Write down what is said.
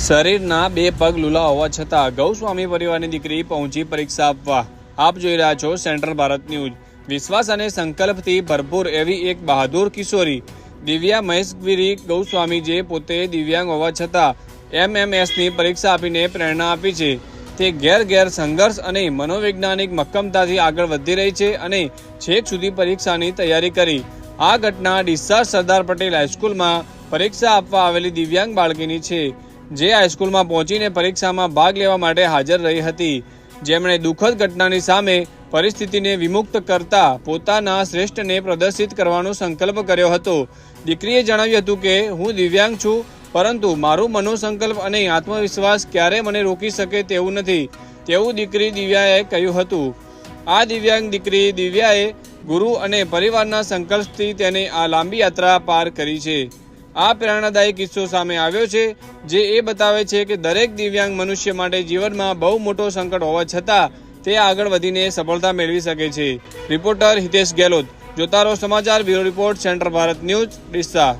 શરીરના બે પગ લુલા હોવા છતાં ગૌસ્વામી પરિવારની દીકરી પહોંચી પરીક્ષા આપવા. આપ જોઈ રહ્યા છો સેન્ટ્રલ ભારત ન્યૂઝ. વિશ્વાસ અને સંકલ્પથી ભરપૂર એવી એક બહાદુર કિશોરી, દિવ્યા મહેશગીરી ગૌસ્વામી જે પોતે દિવ્યાંગ હોવા છતાં એમએમએસની પરીક્ષા આપીને પ્રેરણા આપી છે. તે ઘેર ઘેર સંઘર્ષ અને મનોવૈજ્ઞાનિક મક્કમતાથી આગળ વધી રહી છે અને છેક સુધી પરીક્ષાની તૈયારી કરી. આ ઘટના ડિસ્ચાર્જ સરદાર પટેલ હાઈસ્કૂલમાં પરીક્ષા આપવા આવેલી દિવ્યાંગ બાળકીની છે. જે હાઈસ્કૂલમાં પહોંચીને પરીક્ષામાં ભાગ લેવા માટે હાજર રહી હતી. જેમણે દુઃખદ ઘટનાની સામે પરિસ્થિતિને વિમુક્ત કરતા પોતાના શ્રેષ્ઠને પ્રદર્શિત કરવાનો સંકલ્પ કર્યો હતો. દીકરીએ જણાવ્યું હતું કે, હું દિવ્યાંગ છું, પરંતુ મારું મનોસંકલ્પ અને આત્મવિશ્વાસ ક્યારે મને રોકી શકે તેવું નથી. તેવું દીકરી દિવ્યાએ કહ્યું હતું. આ દિવ્યાંગ દીકરી દિવ્યાએ ગુરુ અને પરિવારના સંકલ્પથી તેને આ લાંબી યાત્રા પાર કરી છે. આ પ્રેરણાદાયી કિસ્સો સામે આવ્યો છે, જે એ બતાવે છે કે દરેક દિવ્યાંગ મનુષ્ય માટે જીવનમાં બહુ મોટો સંકટ હોવા છતાં તે આગળ વધીને સફળતા મેળવી શકે છે. રિપોર્ટર હિતેશ ગેહલોત જોતારો સમાચાર bureau report, central Bharat news Deesa